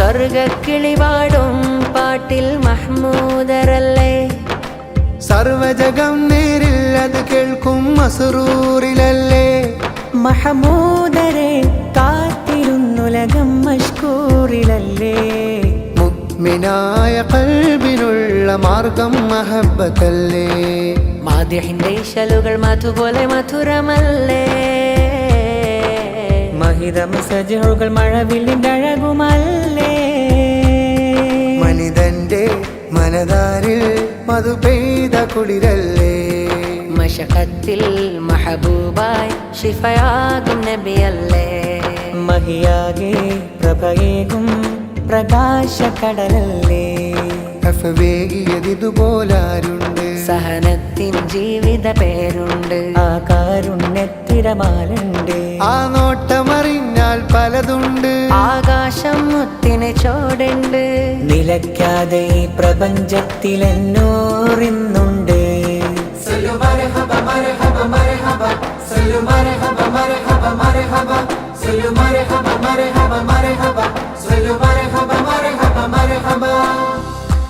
സ്വർഗക്കിളിവാടും പാട്ടിൽ മഹ്മൂദരല്ലേ? സർവജകം നേരിൽ അത് കേൾക്കും മസറൂറിലല്ലേ? മഹമൂദരെ കാത്തിരുന്നുലകം മഷ്കൂറിലല്ലേ? മുഗ്മിനായ കൽബിനുള്ള മാർഗം മഹബത്തല്ലേ? മാധ്യഹിന്റെ ശലുകൾ മധുപോലെ മധുരമല്ലേ? മഹിതം സജുകൾ മഴവില്ലിന്റെ അഴകുമല്ലേ മനതാരിൽ മധു പെയ്ത കുളിരല്ലേ? മഷക്കത്തിൽ മഹബൂബായി ഷിഫയാകും നബിയല്ലേ? മഹിയാകെ പ്രഭയേകും പ്രകാശക്കടലല്ലേ? വേഗിയതിതുപോലാരുണ്ട് സഹനത്തിൻ ജീവിത പേരുണ്ട്. ആ കാരുണ്യത്തിരമാലുണ്ട് ആ നോട്ടമറിഞ്ഞാൽ പലതുണ്ട്. ആകാശം മുത്തിന് ചോടുണ്ട്. നിലയ്ക്കാതെ ഈ പ്രപഞ്ചത്തിൽ എന്നോറിന്നുണ്ട് മരഹബ മരഹബ സല്ലു മരഹബ മരഹബ മർഹബ